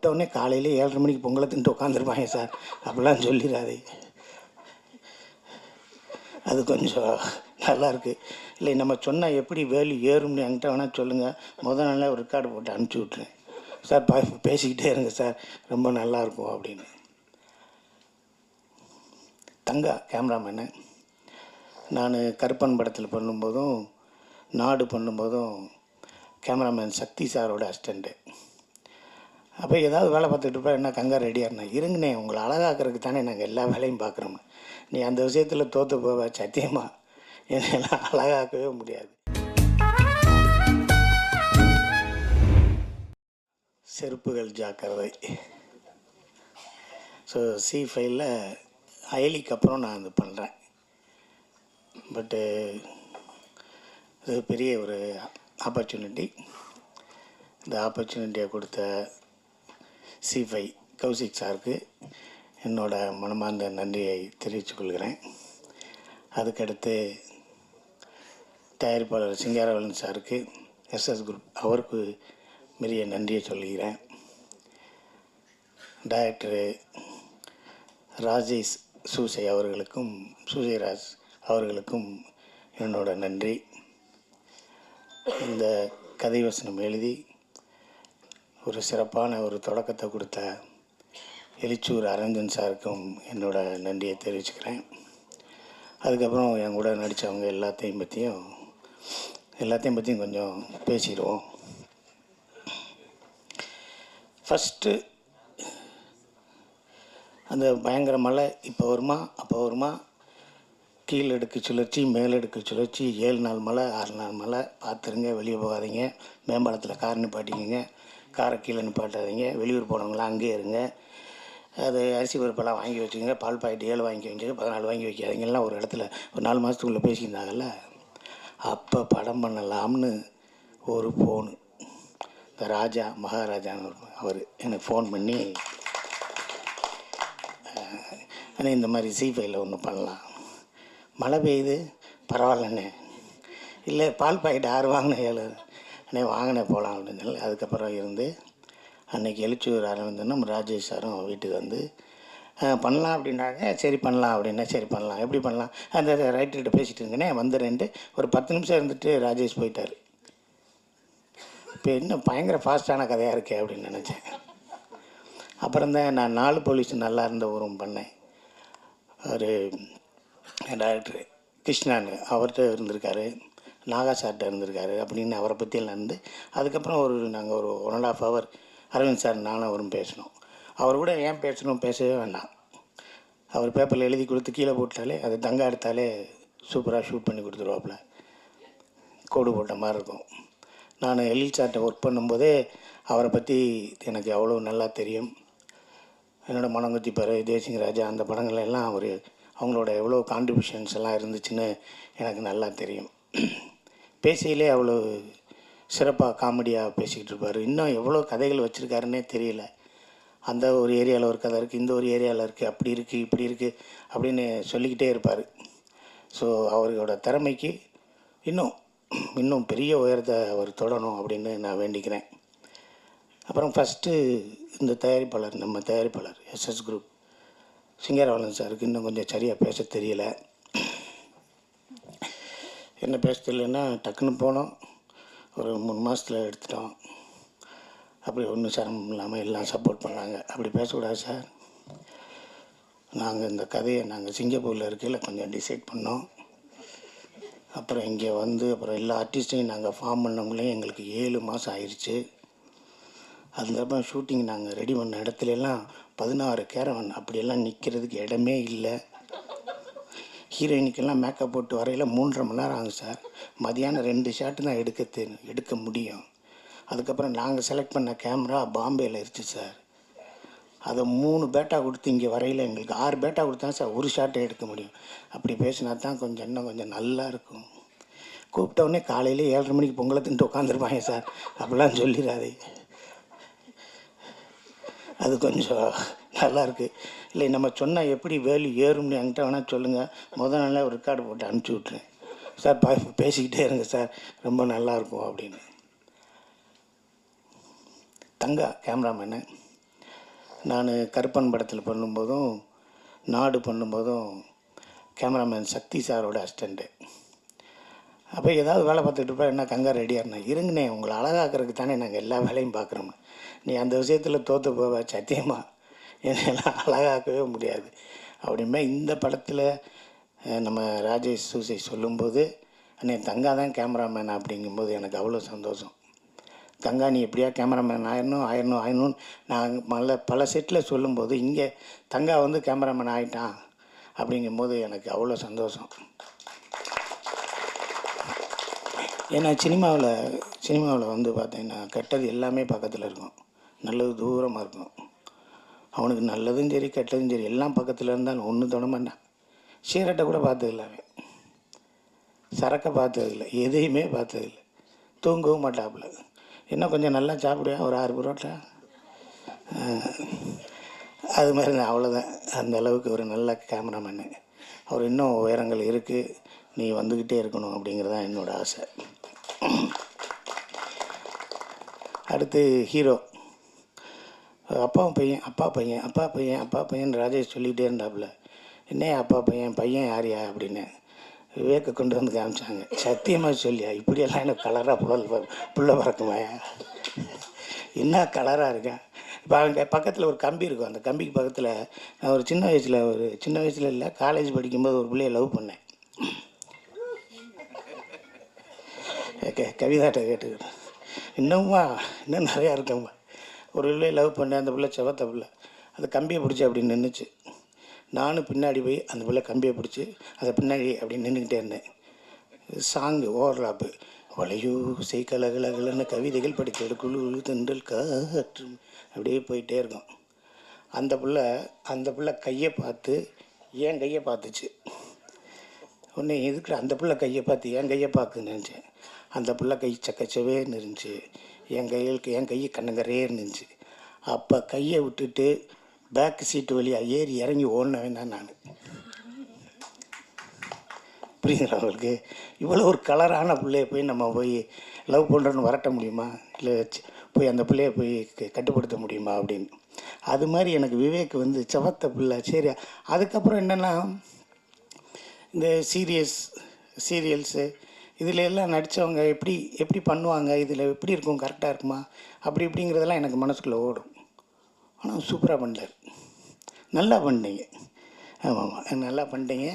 கூப்பிட்டவுடனே காலையில் ஏழரை மணிக்கு பொங்கலை தின்ட்டு உட்காந்துருப்பாங்க சார். அப்படிலாம் சொல்லிடாதே. அது கொஞ்சம் நல்லாயிருக்கு. இல்லை நம்ம சொன்னால் எப்படி வேல்யூ ஏறும்னு என்கிட்ட வேணால் சொல்லுங்கள் முதல் நாளில் ஒரு ரெக்கார்டு போட்டு அனுப்பிச்சி விட்றேன் சார் பா பேசிக்கிட்டே இருங்க சார். ரொம்ப நல்லா இருக்கும் அப்படின்னு. தங்கா கேமராமேனு. நான் கருப்பன் படத்தில் பண்ணும்போதும் நாடு பண்ணும்போதும் கேமராமேன் சக்தி சாரோட அசிஸ்டண்ட்டு. அப்போ ஏதாவது வேலை பார்த்துட்டு இருப்பா என்ன கங்கா ரெடியாக இருந்தேன் இருங்கண்ணே உங்களை அழகாக்கிறதுக்கு தானே நாங்கள் எல்லா வேலையும் பார்க்குறோம் நீ அந்த விஷயத்தில் தோற்று போவ சத்தியமா? என்னெல்லாம் அழகாக்கவே முடியாது. செருப்புகள் ஜாக்கிரதை. ஸோ சி ஃபைவ்ல அயலிக்கு அப்புறம் நான் இது பண்ணுறேன் பட்டு இது பெரிய ஒரு ஆப்பர்ச்சுனிட்டி இந்த ஆப்பர்ச்சுனிட்டியை கொடுத்த சி ஃபைவ் கௌசிக் சாருக்கு என்னோட மனமார்ந்த நன்றியை தெரிவித்துக் கொள்கிறேன். அதுக்கடுத்து தயாரிப்பாளர் சிங்காரவலன் சாருக்கு எஸ்எஸ் குரூப் அவருக்கு பெரிய நன்றியை சொல்கிறேன். டைரக்டரு ராஜேஷ் சூசை அவர்களுக்கும் சூசைராஜ் அவர்களுக்கும் என்னோட நன்றி. இந்த கதை வசனம் எழுதி ஒரு சிறப்பான ஒரு தொடக்கத்தை கொடுத்த எலிச்சூர் அரஞ்சன் சாருக்கும் என்னோட நன்றியை தெரிவிச்சுக்கிறேன். அதுக்கப்புறம் என் கூட நடித்தவங்க எல்லாத்தையும் பற்றியும் எல்லாத்தையும் பற்றியும் கொஞ்சம் பேசிடுவோம். ஃபஸ்ட்டு அந்த பயங்கர மழை இப்போ வருமா அப்போ வருமா? கீழடுக்கு சுழற்சி மேலடுக்கு சுழற்சி ஏழு நாள் மழை ஆறு நாள் மழை. பார்த்துருங்க வெளியே போகாதீங்க. மேம்பாலத்தில் கார் நிப்பாட்டிக்கங்க. காரை கீழே நிப்பாட்டாதீங்க வெளியூர் போனவங்களாம் அங்கேயே இருங்க. அது அரிசி பருப்பெல்லாம் வாங்கி வச்சுக்கோங்க. பால் பாக்கெட் ஏழு வாங்கி வச்சுங்க பதினாலு வாங்கி வைக்காதீங்கலாம் ஒரு இடத்துல ஒரு நாலு மாதத்துக்குள்ளே பேசியிருந்தாங்கல்ல அப்போ படம் பண்ணலாம்னு ஒரு ஃபோனு இந்த ராஜா மகாராஜான்னு அவர் எனக்கு ஃபோன் பண்ணி அண்ணே இந்த மாதிரி சி ஒன்று பண்ணலாம். மழை பெய்யுது? பரவாயில்லண்ணே. இல்லை பால் பாக்கெட் ஆறு வாங்கினேன் ஏழு. அண்ணே வாங்கினே போகலாம் அப்படின்னு சொல்லி அதுக்கப்புறம் இருந்து அன்றைக்கி எழுச்சூர் அரவிந்தனும் ராஜேஷ் சாரும் வீட்டுக்கு வந்து பண்ணலாம் அப்படின்னாங்க. சரி பண்ணலாம் அப்படின்னா சரி பண்ணலாம் எப்படி பண்ணலாம்? அந்த ரைட்டர்கிட்ட பேசிகிட்டு இருங்கண்ணே வந்துடுறேன்ட்டு ஒரு பத்து நிமிஷம் இருந்துட்டு ராஜேஷ் போயிட்டார். இப்போ இன்னும் பயங்கர ஃபாஸ்ட்டான கதையாக இருக்கே அப்படின்னு நினச்சேன். அப்புறம் தான் நான் நாலு போலீஸ் நல்லா இருந்த ஊரும் பண்ணேன். ஒரு டைரக்டர் கிருஷ்ணான்னு அவர்கிட்ட இருந்திருக்காரு. நாகா சார்கிட்ட இருந்திருக்காரு அப்படின்னு அவரை பற்றி நடந்து இருந்து அதுக்கப்புறம் ஒரு நாங்கள் ஒரு one and half hour Arvind sir நானும் அவரும் பேசணும் அவர் கூட ஏன் பேசணும் பேசவே வேண்டாம். அவர் பேப்பரில் எழுதி கொடுத்து கீழே போட்டாலே அது தங்க எடுத்தாலே சூப்பராக ஷூட் பண்ணி கொடுத்துருவாப்புல கோடு போட்ட மாதிரி இருக்கும். நான் எழில் சார்கிட்ட ஒர்க் பண்ணும்போதே அவரை பற்றி எனக்கு அவ்வளோ நல்லா தெரியும். என்னோடய மனங்குத்தி பரு தேசிங் ராஜா அந்த படங்கள் எல்லாம் அவர் அவங்களோட எவ்வளோ கான்ட்ரிபியூஷன்ஸ் எல்லாம் இருந்துச்சுன்னு எனக்கு நல்லா தெரியும். பேசியிலே அவ்வளோ சிறப்பாக காமெடியாக பேசிக்கிட்டு இருப்பார். இன்னும் எவ்வளோ கதைகள் வச்சுருக்காருன்னே தெரியல. அந்த ஒரு ஏரியாவில் ஒரு கதை இருக்குது இந்த ஒரு ஏரியாவில் இருக்குது அப்படி இருக்குது இப்படி இருக்குது அப்படின்னு சொல்லிக்கிட்டே இருப்பார். ஸோ அவரோட திறமைக்கு இன்னும் இன்னும் பெரிய உயரத்தை அவர் தொடணும் அப்படின்னு நான் வேண்டிக்கிறேன். அப்புறம் ஃபஸ்ட்டு இந்த தயாரிப்பாளர் நம்ம தயாரிப்பாளர் எஸ்எஸ் குரூப் சிங்கரவலன் சாருக்கு இன்னும் கொஞ்சம் சரியாக பேச தெரியல. என்ன பேச தெரியலன்னா டக்குன்னு போனோம். ஒரு மூணு மாதத்தில் எடுத்துட்டோம். அப்படி ஒன்றும் சிரமம் இல்லாமல் எல்லாம் சப்போர்ட் பண்ணாங்க. அப்படி பேசக்கூடாது சார். நாங்கள் இந்த கதையை நாங்கள் சிங்கப்பூரில் இருக்கையில் கொஞ்சம் டிசைட் பண்ணோம். அப்புறம் இங்கே வந்து அப்புறம் எல்லா ஆர்டிஸ்ட்டையும் நாங்கள் ஃபார்ம் பண்ணவங்களையும் எங்களுக்கு ஏழு மாதம் ஆயிடுச்சு அதுக்கப்புறம் ஷூட்டிங் நாங்கள் ரெடி பண்ண இடத்துல எல்லாம் பதினாறு கேரவன் அப்படியெல்லாம் நிற்கிறதுக்கு இடமே இல்லை. ஹீரோயினுக்கெல்லாம் மேக்கப் போட்டு வரையில் மூன்றரை மணி நேரம் ஆகும் சார். மதியானம் ரெண்டு ஷாட்டு தான் எடுக்க எடுக்க முடியும். அதுக்கப்புறம் நாங்கள் செலக்ட் பண்ண கேமரா பாம்பேயில் இருந்துச்சு சார். அதை மூணு பேட்டா கொடுத்து இங்கே வரையில் எங்களுக்கு ஆறு பேட்டா கொடுத்தா சார் ஒரு ஷாட்டை எடுக்க முடியும். அப்படி பேசினா தான் கொஞ்சம் இன்னும் கொஞ்சம் நல்லா இருக்கும். கூப்பிட்டவுடனே காலையில் ஏழரை மணிக்கு பொங்கலை தின்ட்டு உட்காந்துருப்பாங்க சார். அப்படிலாம் சொல்லிடாதே அது கொஞ்சம் நல்லா இருக்குது இல்லை நம்ம சொன்னால் எப்படி வேல்யூ ஏறும்னு என்கிட்ட வேணால் சொல்லுங்கள் முதல் நாளே ஒரு ரெக்கார்டு போட்டு அனுப்பிச்சி விட்றேன் சார் பா பேசிக்கிட்டே இருங்க சார். ரொம்ப நல்லா இருக்கும் அப்படின்னு. தங்கா கேமராமேனு நான் கருப்பன் படத்தில் பண்ணும்போதும் நாடு பண்ணும்போதும் கேமராமேன் சக்தி சாரோட அசிஸ்டண்ட்டு அப்போ ஏதாவது வேலை பார்த்துட்டு இருப்பா என்ன கங்கா ரெடியாக இருந்தேன் இருங்கண்ணே உங்களை அழகாக்கிறதுக்கு தானே நாங்கள் எல்லா வேலையும் பார்க்குறோம் நீ அந்த விஷயத்தில் தோற்று போவ சத்தியமாக என்னெல்லாம் அழகாக்கவே முடியாது. அப்படிமே இந்த படத்தில் நம்ம ராஜேஷ் சூசை சொல்லும்போது அண்ணே தங்கா தான் கேமராமேன் அப்படிங்கும்போது எனக்கு அவ்வளோ சந்தோஷம். தங்கா நீ எப்படியா கேமராமேன் ஆயிடணும் ஆயிடணும் ஆயிடணும்னு நான் பல பல செட்டில் சொல்லும்போது இங்கே தங்கா வந்து கேமராமேன் ஆகிட்டான் அப்படிங்கும்போது எனக்கு அவ்வளோ சந்தோஷம். ஏன்னா சினிமாவில் சினிமாவில் வந்து பார்த்தீங்கன்னா கெட்டது எல்லாமே பக்கத்தில் இருக்கும். நல்லது தூரமாக இருக்கும். அவனுக்கு நல்லதும் சரி கெட்டதும் சரி எல்லாம் பக்கத்தில் இருந்தாலும் ஒன்றும் தொடமாட்டான் சீரட்டை கூட பார்த்ததில்ல அவன். சரக்கை பார்த்ததில்ல எதையுமே பார்த்ததில்ல தூங்கவும் மாட்டாப்புல. இன்னும் கொஞ்சம் நல்லா சாப்பிடுவேன் ஒரு ஆறு பரோட்டா? அது மாதிரி நான் அவ்வளோதான் அந்த அளவுக்கு ஒரு நல்ல கேமராமேனு அவர் இன்னும் உயரங்கள் இருக்குது நீ வந்துக்கிட்டே இருக்கணும் அப்படிங்கிறது தான் என்னோட ஆசை. அடுத்து ஹீரோ அப்பா பையன் அப்பா பையன் அப்பா பையன் அப்பா பையன் ராஜேஷ் சொல்லிகிட்டே இருந்தாப்புல. என்ன அப்பா பையன்? பையன் யாரியா அப்படின்னு விவேக்கை கொண்டு வந்து காமிச்சாங்க. சத்தியமாக சொல்லியா? இப்படியெல்லாம் எனக்கு கலராக புள்ள புள்ள பறக்குமாயா என்ன கலராக இருக்கேன் இப்போ அவங்க பக்கத்தில் ஒரு கம்பி இருக்கும். அந்த கம்பிக்கு பக்கத்தில் நான் ஒரு சின்ன வயசில் ஒரு சின்ன வயசில் இல்லை காலேஜ் படிக்கும்போது ஒரு பிள்ளைய லவ் பண்ணேன். கே- கவிதாட்ட கேட்டுக்கிறேன் இன்னும்மா இன்னும் நிறையா இருக்கம்மா. ஒரு பிள்ளை லவ் பண்ணேன் அந்த பிள்ளை செவத்த பிள்ளை. அந்த கம்பியை பிடிச்சி அப்படி நின்றுச்சு நானும் பின்னாடி போய் அந்த பிள்ளை கம்பியை பிடிச்சி அதை பின்னாடி அப்படி நின்றுக்கிட்டே இருந்தேன். சாங்கு ஓவர்லாப்பு வளையூ செய் கலகலகலன்னு கவிதைகள் படித்தது குழு தென்றல் காற்று அப்படியே போயிட்டே இருக்கும். அந்த பிள்ளை அந்த பிள்ளை கையை பார்த்து என் கையை பார்த்துச்சு. உடனே எதுக்கு அந்த பிள்ளை கையை பார்த்து என் கையை பார்க்குன்னு நினச்சேன். அந்த பிள்ளை கை சக்கச்சவே இருந்துச்சு என் கையில் என் கை கண்ணங்கரே இருந்துச்சு. அப்போ கையை விட்டுட்டு பேக் சீட்டு வழியாக ஏறி இறங்கி ஓடினவன் தான் நான். புரியுதுங்களா அவங்களுக்கு இவ்வளோ ஒரு கலரான பிள்ளைய போய் நம்ம போய் லவ் பண்ணுறோன்னு வரட்ட முடியுமா? இல்லை போய் அந்த பிள்ளைய போய் க- கட்டுப்படுத்த முடியுமா அப்படின்னு. அது மாதிரி எனக்கு விவேக் வந்து செவத்த பிள்ளை. சரி அதுக்கப்புறம் என்னென்னா இந்த சீரியஸ் சீரியல்ஸு இதில் எல்லாம் நடித்தவங்க எப்படி எப்படி பண்ணுவாங்க இதில் எப்படி இருக்கும் கரெக்டாக இருக்குமா? அப்படி இப்படிங்கிறதெல்லாம் எனக்கு மனசுக்குள்ளே ஓடும். ஆனால் சூப்பராக பண்ணார் நல்லா பண்ணிட்டீங்க. ஆமாம் ஆமாம் நல்லா பண்ணிட்டீங்க.